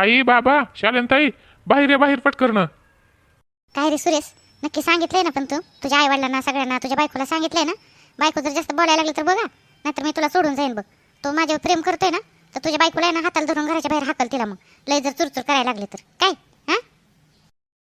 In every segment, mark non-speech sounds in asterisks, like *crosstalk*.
आई बाबा शालेनताई बाहेर या बाहेर पटकरणं काय रे सुरेश? नक्की सांगितलंय ना पण तू? तुझ्या आई वडिलांना सगळ्यांना तुझ्या बायकोला सांगितलंय ना? बायको जर जास्त बोलायला लागली तर बघा नाहीतर मी तुला सोडून जाईन बघ. तो माझ्यावर प्रेम करतोय ना तर तुझ्या बायकोला आहे ना हाताला धरून घराच्या बाहेर हाकल तिला मग. लय जर चुरचूर करायला लागली तर. काय? हा?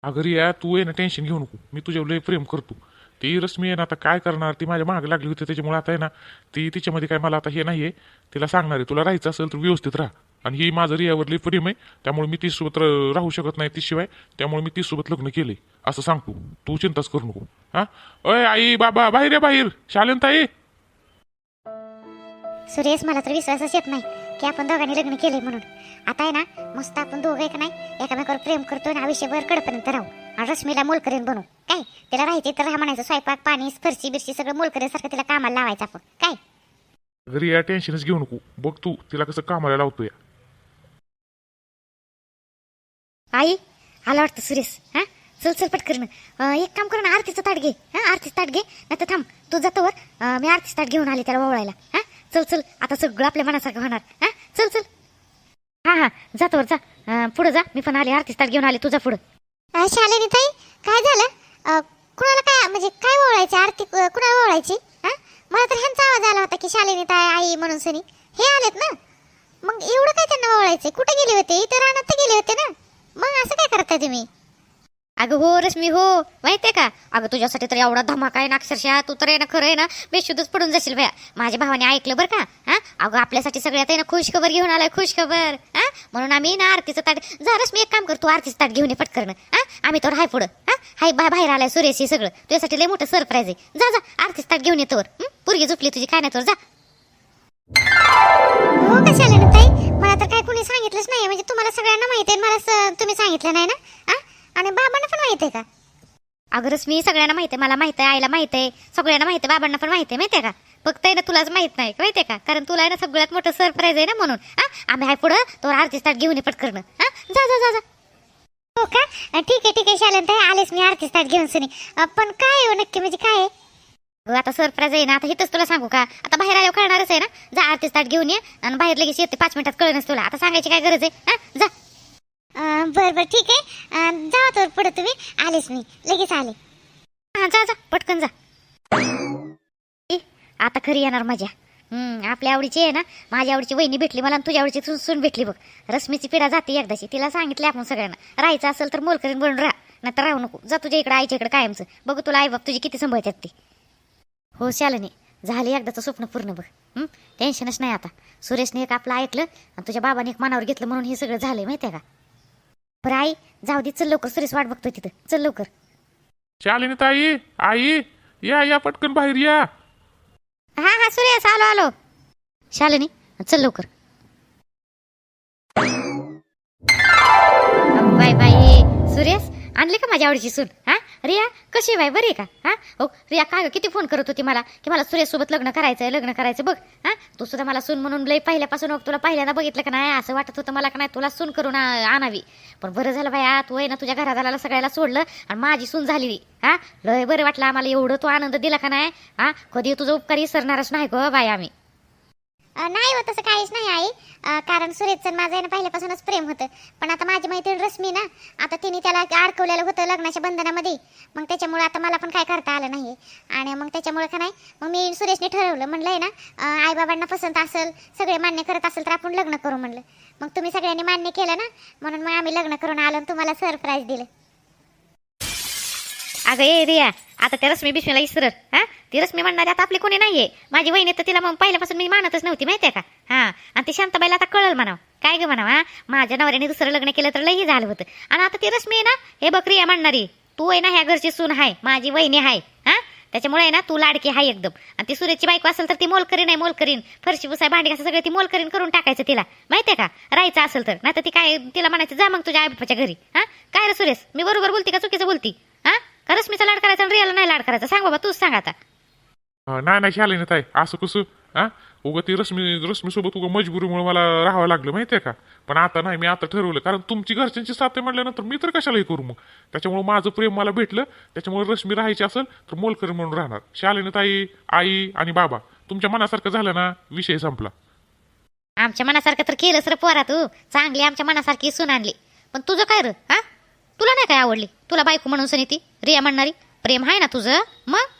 अगं रिया तू आहे ना टेन्शन घेऊ नको. मी तुझ्यावर लय प्रेम करतो. ती रश्मी आहे ना आता काय करणार? ती माझ्या मागे लागली होती त्याच्यामुळे आता आहे ना ती तिच्यामध्ये काय मला आता हे नाही आहे तिला सांगणार आहे तुला राहायचं असेल तर व्यवस्थित राहा. आणि ही माझं रियावर लय प्रेम आहे. त्यामुळे मी तीसोबत राहू शकत नाही तिशिवाय. त्यामुळे मी तीसोबत लग्न केले. असं सांगतो. तू चिंताच करू नको. हा? अय आई बाबा बाहेर या बाहेर. शालेनताई सुरेश मला तर विश्वासच येत नाही की आपण दोघांनी लग्न केलंय म्हणून. आता आहे ना मस्त आपण दोघं आहे का नाही एकामेकावर प्रेम करतो आणि आयुष्यभर कडपर्यंत राहू. आणि रश्मीला मोलकरीन बनवू काय? तिला राहायचे तर राहा म्हणायचं स्वयंपाक पाणी फरशी बिरशी सगळं मोलकरीसारखं तिला कामाला लावायचं आपण. काय? घरी या टेन्शनच घेऊ नको. बघ तू तिला कसं कामाला लावतोय. आई आला वाटतं सुरेश. हा? चल चल पटकन एक काम कर ना आरतीचं ताट घे. हा आरतीचं ताट घे. नाही तर थांब तू जातो वर मी आरतीचं ताट घेऊन आले त्याला ओवळायला हा? चल चल आता सगळं आपल्या मनासारखं होणार. हा? चल चल. हा हा जातोवर जा. पुढं जा. मी पण आले आरतीचं ताट घेऊन आले तुझा पुढं. शालिनी ताई काय झालं? कुणाला काय म्हणजे काय ओवळायची आरती कुणाला ओवळायची हां? मला तर ह्यांचा आवाज आला होता की शालिनी ताई आई म्हणून सनी. हे आलेत ना? मग एवढं काय त्यांना ओवळायचं कुठे गेले होते? इतर रानात तर गेले होते ना? मग असं काय करताय तुम्ही? अगं हो रश्मी हो. माहितीये का? अगं तुझ्यासाठी तर एवढा धमाका आहे ना अक्षरशः. तू तर आहे ना खरं आहे ना बेशुद्धच पडून जाशील भया माझ्या भावाने ऐकलं बरं का? हा? अगं आपल्यासाठी सगळ्यात आहे ना खुश खबर घेऊन आलाय खुश खबर हा? म्हणून आम्ही ना आरतीचं ताट जा रश्मी एक काम कर तू आरतीचं ताट घेऊन ये पटकन. हा? आम्ही तर हाय पुढं. हा? हाय बा बाहेर आलाय सुरेश हे सगळं. तुझ्यासाठी लय मोठं सरप्राईज आहे. जा जा आरतीचं ताट घेऊन येतोवर पुरगी झोपली तुझी काय नाही तर जा. हो कशाला? तर काय कोणी सांगितलंच नाही म्हणजे तुम्हाला सगळ्यांना माहिती आहे मला तुम्ही सांगितलं नाही ना? हा? आणि बाबांना पण माहिती आहे का? अगरच मी सगळ्यांना माहिती आहे मला माहिती आहे आईला माहिती आहे सगळ्यांना माहिती आहे बाबांना पण माहिती आहे माहिती आहे का? फक्त आहे ना तुलाच माहीत नाही माहिती आहे का? कारण तुला आहे ना सगळ्यात मोठं सरप्राईज आहे ना म्हणून. हा? आम्ही आहे पुढं तो आरती ताट घेऊन ये हा? जा जा जा जा. हो का? ठीक आहे ठीक आहे शालन ताई आलेच मी आरती ताट घेऊन सुनी. पण काय हो नक्की म्हणजे काय आहे? आता सरप्राईज आहे ना आता इथंच तुला सांगू का? आता बाहेर आल्यावर कळणारच आहे ना? जा आरतीच ताट घेऊन ये आणि बाहेर लगेच येते पाच मिनिटात कळणच तुला. आता सांगायची काय गरज आहे? हा जा. बर बर ठीक आहे. जा तर पुढे तुम्ही. आलेच मी. लगेच आले. हा जा जा. पटकन जा. ए, आता खरी येणार मजा. हम्म आपल्या आवडीची आहे ना? माझ्या आवडीची वहिनी भेटली मला आणि तुझ्या आवडीची सून- सून भेटली बघ. रश्मीची पिढा जाते एकदाची तिला सांगितलं आपण सगळ्यांना. राहायचं असेल तर मोल करीन बनून राहा. नाही तर राहू नको. जा तुझ्या इकडे आईच्या इकडे कायमचं. बघू तुला आई बाप तुझी किती सांभाळतात ते. हो शालिनी. झाले एकदाचं स्वप्न पूर्ण बघ? टेन्शनच नाही आता. सुरेशने एक आपलं ऐकलं आणि तुझ्या बाबाने एक मनावर घेतलं म्हणून हे सगळं झालंय माहितीये का? बरं आई जाऊ दे. चल लवकर. सुरेश वाट बघतोय तिथं. चल लवकर. शालिनीताई आई या या पटकन बाहेर या. हा हा सुरेश आलो आलो. शालिनी चल लवकर. बाय बाय सुरेश आणली का माझ्या आवडीची सून? हा? रिया कशी आहे बाय बरी आहे का? हा? हो रिया काय किती फोन करत होती मला? की मला सुरेशसोबत लग्न करायचं आहे लग्न करायचं बघ. हा? तू सुद्धा मला सून म्हणून लय पहिल्यापासून बघ, तुला पहिल्यांदा बघितलं का नाही? असं वाटत होतं मला का नाही? तुला सून करून आणावी. पण बरं झालं बाया तू आहे ना तुझ्या घरादाराला सगळ्याला सोडलं आणि माझी सून झाली. हा? लय बरं वाटलं आम्हाला एवढं तू आनंद दिला का नाही? हा? कधी तुझं उपकार विसरणारच नाही गो बाय आम्ही. नाही हो तसं काहीच नाही आई. कारण सुरेशचं माझं आहे ना पहिल्यापासूनच प्रेम होतं. पण आता माझी मैत्रीण रश्मी ना आता तिने त्याला अडकवलेलं होतं लग्नाच्या बंधनामध्ये. मग त्याच्यामुळे आता मला पण काय करता आलं नाही आणि मग त्याच्यामुळे का नाही मग मी सुरेशने ठरवलं म्हणलं आहे ना आई बाबांना पसंत असेल सगळे मान्य करत असेल तर आपण लग्न करू म्हणलं. मग तुम्ही सगळ्यांनी मान्य केलं ना म्हणून मग आम्ही लग्न करून आलो आणि तुम्हाला सरप्राईज दिलं. अगं ए रिया आता त्या रश्मी बिश्मीला इसरत हा? ती रश्मी म्हणणारी आता आपली कोणी नाहीये. माझी वहिनी तर तिला मग पहिल्यापासून मी मानतच नव्हती माहितीये का? हा. आणि ती शांताबाईला आता कळल म्हणाव. काय ग म्हणावं हा? माझ्या नवऱ्याने दुसरं लग्न केलं तर लई झालं होतं. आणि आता ती रश्मी आहे ना हे बघ रिया म्हणणारी. तू आहे ना ह्या घरची सून आहे माझी वहिनी आहे हा? त्याच्यामुळे आहे ना तू लाडकी आहे एकदम. आणि ती सुरेशची बायको असेल तर ती मोल करीन आहे मोल करीन फरशी पुसाय भांडी असं सगळं ती मोल करीन करून टाकायचं तिला. माहितीये का? राहायचं असेल तर. नाही तर ती काय तिला म्हणायचं जा मग तुझ्या आई बापाच्या घरी. हा? काय रे सुरेश? मी बरोबर बोलती का चुकीचं बोलती? हा? का रश्मीचा लाड करायचा आणि रियाला नाही लाड करायचा? सांग बाबा तूच सांग आता. नाही नाही नाही ताई असं कसं हा उगं ती रश्मी रश्मीसोबत उगं मजबुरीमुळे मला राहावं लागलं माहितीये का? पण आता नाही मी आता ठरवलं कारण तुमची घरच्यांची साथ आहे म्हटल्यानंतर मी तर कशालाही करू मग. त्याच्यामुळे माझं प्रेम मला भेटलं त्याच्यामुळे रश्मी राहायची असेल तर मोलकरी म्हणून राहणार. शालिनीताई आई आणि बाबा तुमच्या मनासारखं झालं ना विषय संपला. आमच्या मनासारखं तर केलंस रे पोरा तू. चांगली आमच्या मनासारखी सून आणली. पण तुझं काय र हा? तुला नाही काय आवडली? तुला बायको म्हणून सनी ती रिया म्हणणारी? प्रेम आहे ना तुझं? मग?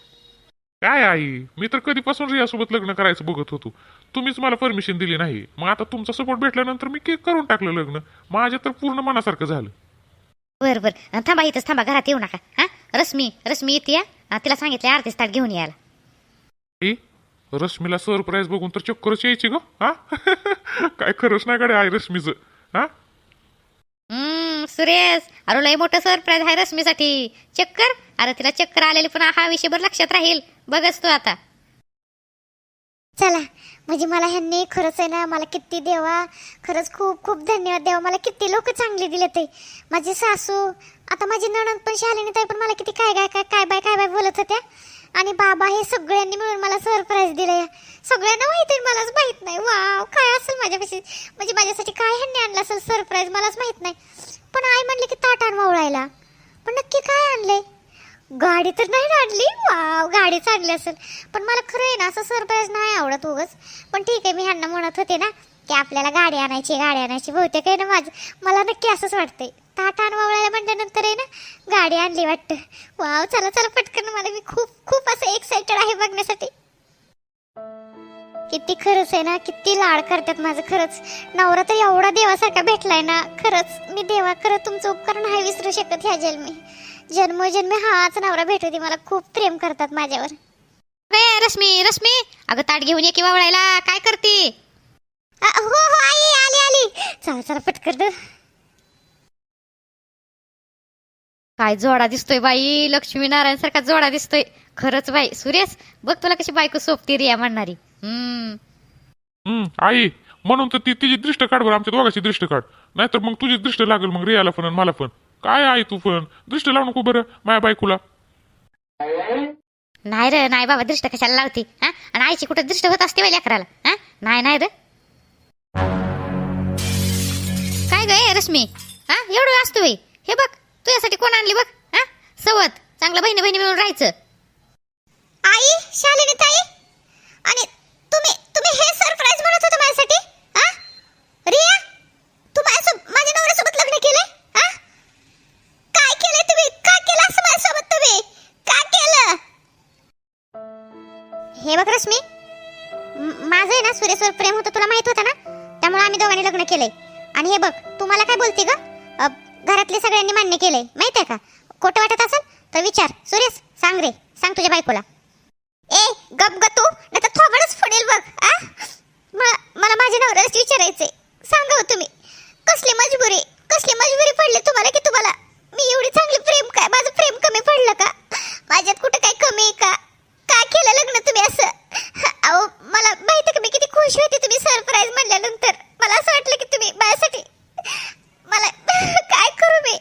काय आई? मी तर कधीपासून रियासोबत लग्न करायचं बघत होतो. तुम्हीच मला परमिशन दिली नाही. मग आता तुमचा सपोर्ट भेटल्यानंतर मी केक करून टाकलं लग्न. माझ्या तर पूर्ण मनासारखं झालं. बर बर. थांबा इथंच थांबा. घरात येऊ नका. हा रश्मी रश्मी येते या. तिला सांगितलं आरती ताट घेऊन यायला. रश्मीला सरप्राईज बघून तर चक्करच यायची ग हा? *laughs* काय खरंच नाही कडे आहे रश्मीचं हा? हम्म सुरेश अरे लय मोठं सरप्राईज आहे रश्मीसाठी. चक्कर. अरे तिला चक्कर आलेली पण हा विषयभर लक्षात राहील. बघच तू आता. चला म्हणजे मला ह्यांनी खरंच आहे ना मला किती देवा खरंच खूप खूप धन्यवाद देवा. मला किती लोक चांगले दिले ते. माझी सासू आता माझी नणंद पण शालिनी ताई पण मला किती काय काय काय काय बाय काय बाय बोलत होत्या. आणि बाबा हे सगळ्यांनी मिळून मला सरप्राईज दिलं सगळ्यांना माहिती आहे मलाच माहीत नाही. वाव काय असेल माझ्यापाशी? म्हणजे माझ्यासाठी काय ह्यांनी आणलं असेल सरप्राईज मलाच माहीत नाही. पण आई म्हणले की ताट आणवा उळायला पण नक्की काय आणलंय? गाडी तर नाही आणली? वाव गाडी चांगली असेल. पण मला खरं आहे ना असं सरप्राईज नाही आवडत उगच. पण ठीक आहे मी ह्यांना म्हणत होते ना की आपल्याला गाडी आणायची गाडी आणायची बहुतेक आहे ना माझं. मला नक्की असंच वाटतंय. ताट आणवावळायला म्हटल्यानंतर आहे ना गाडी आणली वाटतं. वाव चला चला पटकन मला. मी खूप खूप असं एक्साइटेड आहे बघण्यासाठी. किती खरंच आहे ना किती लाड करतात माझं खरंच. नवरा तर एवढा देवासारखा भेटलाय ना खरंच. मी देवा खरं तुमचं उपकरण नाही विसरू शकत ह्या जन्मी. जन्मोजन्मी हाच नवरा भेटू दे मला खूप प्रेम करतात माझ्यावर. रे रश्मी रश्मी! अगं ताट घेऊन ये किंवा वळायला काय करते? अ, हो हो आई आली आली. चला चला पटकन दे. काय जोडा दिसतोय बाई. लक्ष्मीनारायण सारखा जोडा दिसतोय. खरंच बाई. सुरेश बघ तुला कशी बायको सोपती रिया म्हणणारी. हम्म. हम्म आई म्हणून तर ती तिची दृष्ट काढ बरं आमच्या दोघांची दृष्ट काढ. नाहीतर मग तुझी दृष्ट लागेल मग रियाला पण आणि मला पण. काय आहे तू पण? दृष्ट लावू नको बरं माझ्या बायकोला. नाही रे नाही बाबा दृष्ट कशाला लावते? हा? आणि आईची कुठे दृष्ट होत असते बाई लेकराला? हा? नाही नाही रे. काय ग रश्मी? हा? एवढं असतो बाई. हे बघ तुझ्यासाठी कोण आणली बघ? हा? सवत. चांगलं बहिणी बहिणी मिळून राहायचं. आई शालिनी ताई आणि तुम्ही तुम्ही हे सरप्राईज म्हणत होता माझ्यासाठी हा रिया तू माझ्यासोबत माझ्या नवऱ्यासोबत लग्न केलंय हा काय केलंय तुम्ही का केलं असं माझ्यासोबत तुम्ही का केलं हे बघ रश्मी? माझं आहे ना सुरेशवर प्रेम होतं तुला माहीत होतं ना? त्यामुळे आम्ही दोघांनी लग्न केलंय. आणि हे बघ तू मला काय बोलते ग? घरातले सगळ्यांनी मान्य केलंय माहीत आहे का? खोटं वाटत असेल तर विचार. सुरेश सांग रे. सांग तुझ्या बायकोला. ए गप ग तू. नाही तर थोबडच फुडेल बघ आ? म- मला माझ्या नवऱ्यालाच विचारायचंय. सांगा हो तुम्ही. कसली मजबुरी? कसली मजबुरी पडली तुम्हाला की तुम्हाला? मी एवढी चांगली प्रेम काय? माझं प्रेम कमी पडलं का? माझ्यात कुठं काय कमी आहे का? काय केलं लग्न तुम्ही असं? अहो मला माहिती का मी किती खुश होते तुम्ही सरप्राईज म्हणल्यानंतर. मला असं वाटलं की तुम्ही माझ्यासाठी मला काय करू मी?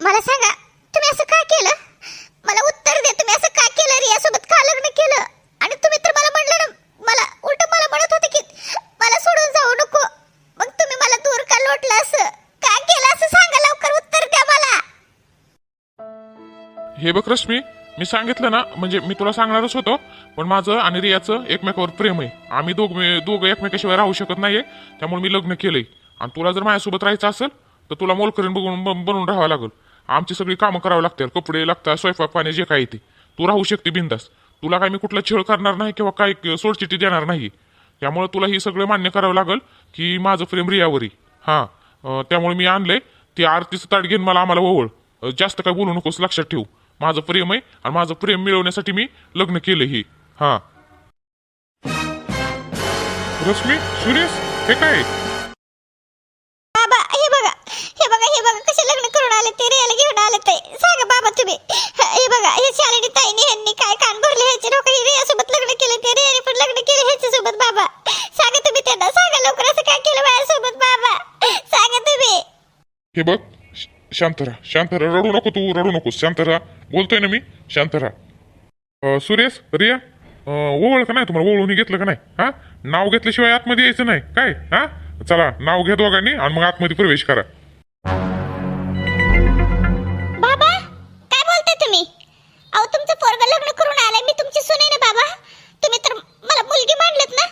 मला सांगा तुम्ही असं का केलं? मला उत्तर द्या तुम्ही असं का केलं? रियासोबत का लग्न केलं? आणि तुम्ही तर मला म्हणलं ना मला उलट मला म्हणत होते की मला सोडून जाऊ नको. मग तुम्ही मला दूर का लोटलं असं? का केलं असं? सांगा लवकर उत्तर द्या मला. हे बघ रश्मी मी सांगितलं ना म्हणजे मी तुला सांगणारच होतो. पण माझं आणि रियाचं एकमेकावर प्रेम आहे. आम्ही दोघ दोघं एकमेकाशिवाय राहू शकत नाहीये. त्यामुळे मी लग्न केलंय. आणि तुला जर माझ्यासोबत राहायचं असेल तर तुला मोलकरीन बघून बनवून राहावं लागेल. आमची सगळी कामं करावं लागतील. कपडे लागतात स्वयंपाक पाणी जे काही ते. तू राहू शकते बिंदास. तुला काय मी कुठला छळ करणार नाही किंवा काय सोडचिठी देणार नाही. त्यामुळे तुला ही सगळं मान्य करावं लागेल की माझं प्रेम रियावरी. हां. त्यामुळे मी आणलंय. ते आरतीचं ताट घेऊन मला आम्हाला ओवळ जास्त काय बोलू नकोस लक्षात ठेवू. माझं प्रेम आहे आणि माझं प्रेम मिळवण्यासाठी मी लग्न केलं हे. हां. रश्मी सुरेश हे काय? बाबा हे बघा हे बघा हे बघा कसे लग्न करून आले ते रियाला घेऊन आले ते. सांगा बाबा तुम्ही हे बघा हे शालिनी ताईने ह्यांनी काय कान भरले ह्याचे लोक रियासोबत लग्न केलं ते रियाने पण लग्न केलं ह्याच्यासोबत बाबा. सांगा तुम्ही त्यांना सांगा लवकर असं काय केलं माझ्यासोबत बाबा. सांगा तुम्ही. हे बघ श- शांत राहा शांत राहा रडू नको तू रडू नकोस शांत राहा बोलतोय ना मी? शांत राहा अं, सुरेश रिया? ओळख का नाही तुम्हाला ओळून घेतलं का नाही? हा? नाव घेतल्याशिवाय आतमध्ये यायचं नाही. काय? हा? चला नाव घ्या दोघांनी आणि मग आतमध्ये प्रवेश करा. बाबा काय बोलताय तुम्ही? अहो तुमचं पोरग लग्न करून आलंय मी तुमची सुने ना बाबा. तुम्ही तर मला मुलगी मांडलेत ना?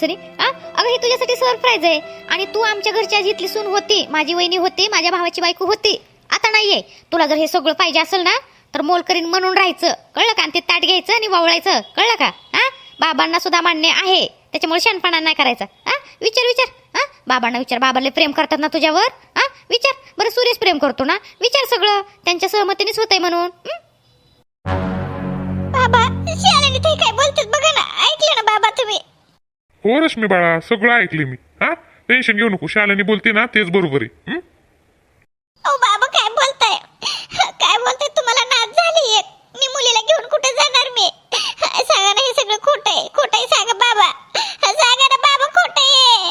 कंपल्सरी सरी हा? अगं हे तुझ्यासाठी सरप्राईज आहे. आणि तू आमच्या घरच्या जिथली सून होती. माझी वहिनी होती माझ्या भावाची बायको होती. आता नाहीये. तुला जर हे सगळं पाहिजे असेल ना तर मोल करीन म्हणून राहायचं. कळलं का? आणि ते ताट घ्यायचं आणि वावळायचं. कळलं का? हा? बाबांना सुद्धा मान्य आहे. त्याच्यामुळे शहाणपणा नाही करायचा. हा? विचार विचार. हा? बाबांना विचार. बाबाले प्रेम करतात ना तुझ्यावर? हा? विचार. बरं सुरेश प्रेम करतो ना? विचार सगळं. त्यांच्या सहमतीनेच होतंय म्हणून. बाबा काय बोलतात बघा ना. ऐकलं ना बाबा तुम्ही? हो रश्मी बाळा सगळं ऐकले मी. हा? टेन्शन घेऊ नको शाळेने बोलते ना तेच बरोबर आहे. हं? ओ बाबा काय बोलताय? काय बोलताय? तुम्हाला नाच झाली मी मुलीला घेऊन कुठे जाणार मी? सांगा ना हे सगळं खोटं आहे. खोटं आहे सांगा बाबा. सांगा ना बाबा खोटं आहे.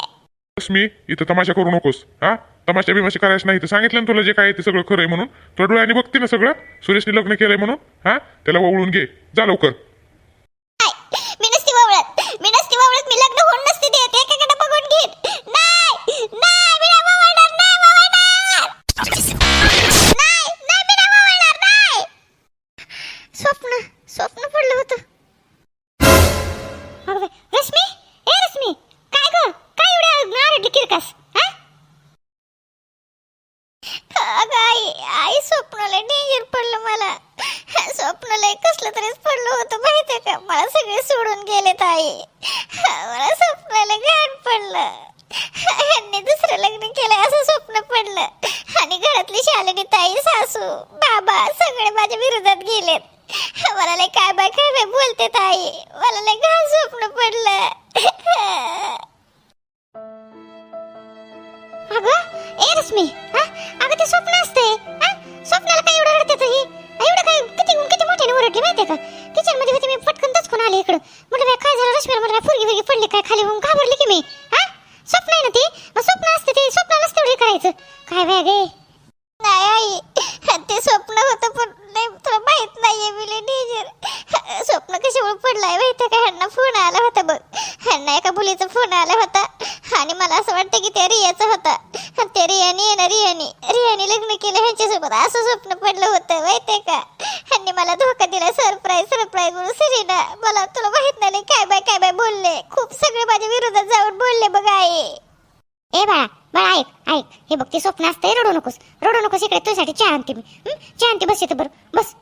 रश्मी इथं तमाशा करू नकोस. हा? तमाशा बिमाशा करायचं नाही तर सांगितलं ना तुला जे काय आहे ते सगळं खरं आहे म्हणून. तुला डोळ्याने बघते ना सगळं? सुरेशने लग्न केलंय म्हणून? हा? त्याला वळून घे. जा लवकर. स्वप्नाला डेंजर पडलं मला. स्वप्नाला कसलं तरीच पडलं होतं माहितीये का? मला सगळे सोडून गेले ताई मला स्वप्नाला घाण पडलं. यांनी दुसरं लग्न केलं असं स्वप्न पडलं. आणि घरातली शालिनी ताई सासू बाबा सगळे माझ्या विरोधात गेलेत. मला लय काय बाय काय बाय बोलते ताई मला लय घाण स्वप्न पडलं. अगं ए रश्मी अगं ते स्वप्न असते हा? स्वप्नाला काय एवढं रडते ही? एवढं काय? किती किती मोठ्याने ओरडली माहितीये का? किचनमध्ये होती मी पटकन दचकून आले इकडं. म्हटलं काय झालं रश्मीला? म्हटलं फुरगी फुरगी पडली काय? खाली होऊन घाबरली की मी? हा स्वप्न आहे ना ती? मग स्वप्न असते ते. स्वप्नालाच एवढे करायचं. काय बाय गे नाही आई. ते स्वप्न होतं पण नाही तुला माहीत नाहीये मिले लय डेंजर स्वप्न कशामुळे पडलाय माहितीये का? ह्यांना फोन आला होता बघ. ह्यांना एका मुलीचा फोन आला होता. आणि मला असं वाटतं की त्या रियाचा होता. त्या रियाने आहे ना रियाने रियाने लग्न केलं ह्यांच्यासोबत असं स्वप्न पडलं होतं माहितीये का? ह्यांनी मला धोका दिला सरप्राईज सरप्राईज म्हणून सरीना. मला तुला माहीत नाही काय बाय काय बाय बोलले. खूप सगळे माझ्या विरोधात जाऊन बोलले बघ आई. ए बाळा बाळा ऐक ऐक. हे बघ ते स्वप्न असतंय रडू नकोस. रडू नकोस इकडे तुझ्यासाठी चहा आणते मी. हं? चहा आणते बस इथं बरं. बस.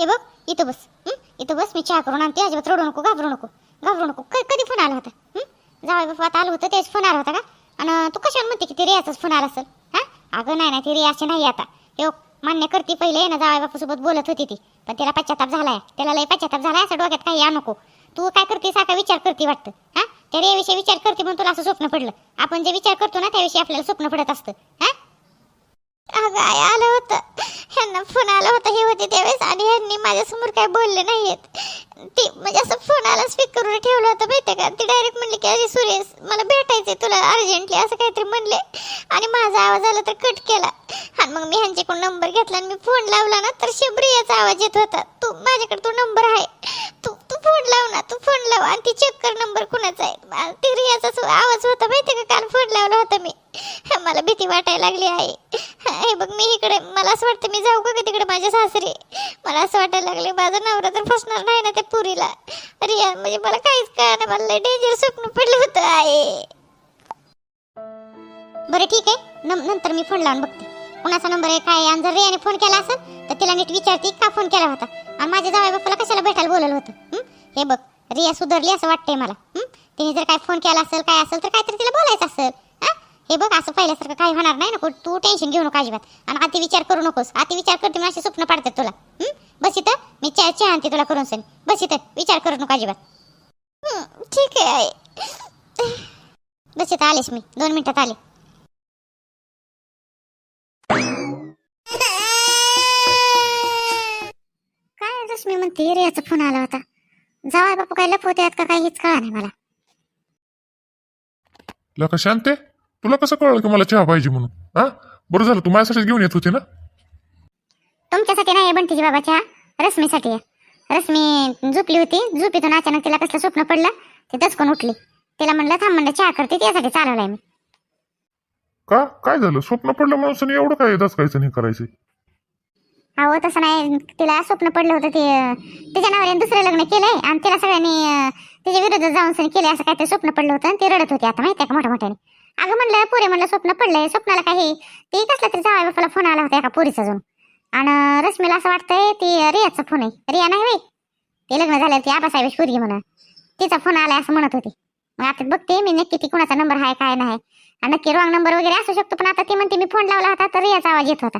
हे बघ इथं बस. हं? इथं बस मी चहा करून आणते. अजिबात रडू नको घाबरू नको. घाबरू नको. क- कधी फोन आला होता? हं? जावई बापा आता आलं होतं तेच फोन आला होता का? आणि तू कशाला म्हणते की ते रियाचाच फोन आला असेल? हा? अगं नाही नाही ती रियाची नाही आता. हे मान्य करते पहिले ना जावई बापूसोबत बोलत होती ती. पण त्याला पश्चाताप झालाय. त्याला लय पश्चाताप झालाय असं डोक्यात काही या नको. तू काय करते सारखा विचार करते वाटतं हा? त्या याविषयी विचार करते म्हणून तुला असं स्वप्न पडलं. आपण जे विचार करतो ना त्याविषयी आपल्याला स्वप्न पडत असतं हा? अगं आई आलं होतं. ह्यांना फोन आला होता. हे होते त्यावेळेस आणि ह्यांनी माझ्यासमोर काय बोलले नाहीत ते म्हणजे असं फोन आला स्पीकरवर ठेवलं होतं माहिती का? ते डायरेक्ट म्हणले की अरे सुरेश मला भेटायचंय तुला अर्जंटली असं काहीतरी म्हणले. आणि माझा आवाज आला तर कट केला. आणि मग मी ह्यांच्याकडून नंबर घेतला आणि मी फोन लावला ना तर शबरियाचा आवाज येत होता. तू माझ्याकडे तो नंबर आहे. तू तू फोन लाव ना तू फोन लाव. आणि ती चेक कर नंबर कुणाचा आहे? ती ते रियाचाच आवाज होता माहिती का? काल फोन लावला होता मी. मला भीती वाटायला लागली आहे. हे बघ मी इकडे मला असं वाटतं मी जाऊ का तिकडे माझ्या सासरी? मला असं वाटायला लागले माझा नवरा तर फसणार नाही ना त्या पुरीला. रिया म्हणजे मला काहीच कळणार मला लय डेंजर स्वप्न पडलं होतं आहे बरं ठीक आहे नंतर मी फोन लावून बघते. कुणाचा नंबर आहे काय आणि जर रियाने फोन केला असेल तर तिला नीट विचारते का फोन केला होता? आणि माझ्या जावई बापाला कशाला भेटायला बोलवलं होतं हे? बघ रिया सुधारली असं वाटतंय मला तिने जर काय फोन केला असेल काय असेल तर काहीतरी तिला बोलायचं असेल. हे बघ असं पहिल्यासारखं काही होणार नाही ना. तू टेन्शन घेऊ नको अजिबात. आणि अति विचार करू नकोस. अति विचार करते मी असे स्वप्न पडतात तुला. बस इथं. मी चहा चहा आणते तुला करून सनी बस इथं. विचार करू नको अजिबात. ठीक आहे बस इथं आलेस मी. दोन मिनिटात आले. काय रश्मी म्हणते? रियाचा फोन आला होता. जावा बापू काय लपवते का काही हेच कळा नाही मला. लोक शांत तुला कसं कळलं की मला चहा पाहिजे म्हणून? हा? बरं झालं तू माझ्यासाठी घेऊन येत होती ना? तुमच्यासाठी नाही बंटीजी बाबाच्या रश्मीसाठी. आहे. रश्मी झोपली होती झोपेतून अचानक तिला कसलं स्वप्न पडलं ती दचकून उठली. तिला म्हणलं थांब म्हणलं चहा करते त्यासाठी चालवलाय मी. का? काय झालं? स्वप्न पडलं म्हणून एवढं काय दसकायचं नाही करायचं? अहो तसं नाही. तिला स्वप्न पडलं होतं ते तिच्या नावाने दुसरं लग्न केलंय आणि तिला सगळ्यांनी तिच्या विरुद्ध जाऊन सण केले असं काहीतरी स्वप्न पडलं होतं आणि ती रडत होती आता माहिती आहे का मोठ्या मोठ्याने अगं म्हणलं पुरे म्हणलं स्वप्न पडलंय स्वप्नाला काही ते कसला तरी जावई बापाला फोन आला होता एका पोरीचा अजून. आणि रश्मीला असं वाटतंय ती रियाचा फोन आहे. रिया नाही वे ते लग्न झालं ती आबासाहेब पोरगी म्हणा तिचा फोन आलाय असं म्हणत होती. मग आता बघते मी नक्की ती कुणाचा नंबर आहे काय नाही. आणि नक्की रॉंग नंबर वगैरे असू शकतो पण आता ती म्हणते मी फोन लावला होता तर रियाचा आवाज येत होता.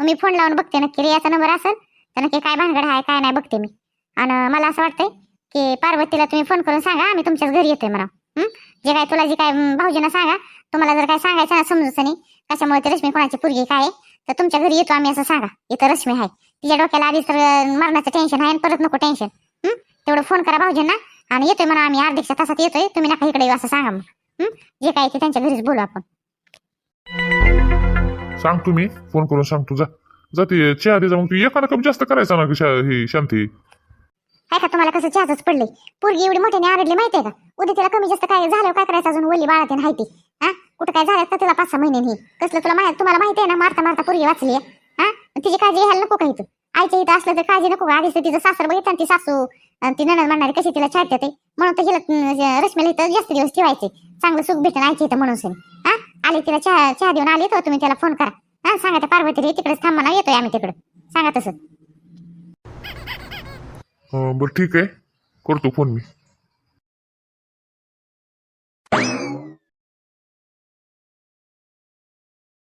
मग मी फोन लावून बघते नक्की रियाचा नंबर असेल तर नक्की काय भानगड आहे काय नाही बघते मी. आणि मला असं वाटतंय की पार्वतीला तुम्ही फोन करून सांगा आम्ही तुमच्याच घरी येतोय म्हणा जे काय तुला जे काय भाऊजींना सांगा. तुम्हाला जर काय सांगायचं ना समजूच नाही कशामुळे ती रश्मी कोणाची पोरगी काय आहे, तर तुमच्या घरी येतो आम्ही असं सांगा. इथं रश्मी आहे. तिच्या डोक्याला आधीच तर मरणाचं टेन्शन आहे आणि परत नको टेन्शन तेवढं फोन करा भाऊजींना आणि येतोय म्हणा आम्ही अर्ध्याच्या तासात येतोय. तुम्ही नका इकडे असं सांगा मग जे काय ते त्यांच्या घरीच बोलू आपण. सांग तुम्ही फोन करून सांग तुझा जाते चहा दे जा मग. तू एकाला कमी जास्त करायचा ना ग शांती. काय का तुम्हाला कसं चहाच पडले पोरगी एवढी मोठ्याने आरडली माहितीये का? उद्या तिला कमी जास्त काय झालं काय करायचं? अजून वल्ली ते. हायती हा? कुठं काय झालं का तिला पाच सहा महिन्यांनी? कसलं तुला माहिती तुम्हाला माहिती आहे ना मारता मारता पोरगी वाचली हा? तिची काळजी घ्यायला नको का इथं? आईच्या इथं असलं तर काळजी नको आधीच तर तिचं सासर बघितलं आणि ती सासू आणि ती नणद म्हणणारी कशी तिला छाटते ते म्हणून तर हिला रश्मीला इथं जास्त दिवस ठेवायचे. चांगलं सुख भेटेल आईच्या इथं म्हणून हा? आले तिला चहा चहा देऊन आली तर तुम्ही त्याला फोन करा. हा? सांगा त्या पार्वती तिकडेच थांबा येतोय आम्ही तिकडं. सांगा तसं. बरं ठीक आहे. करतो फोन मी.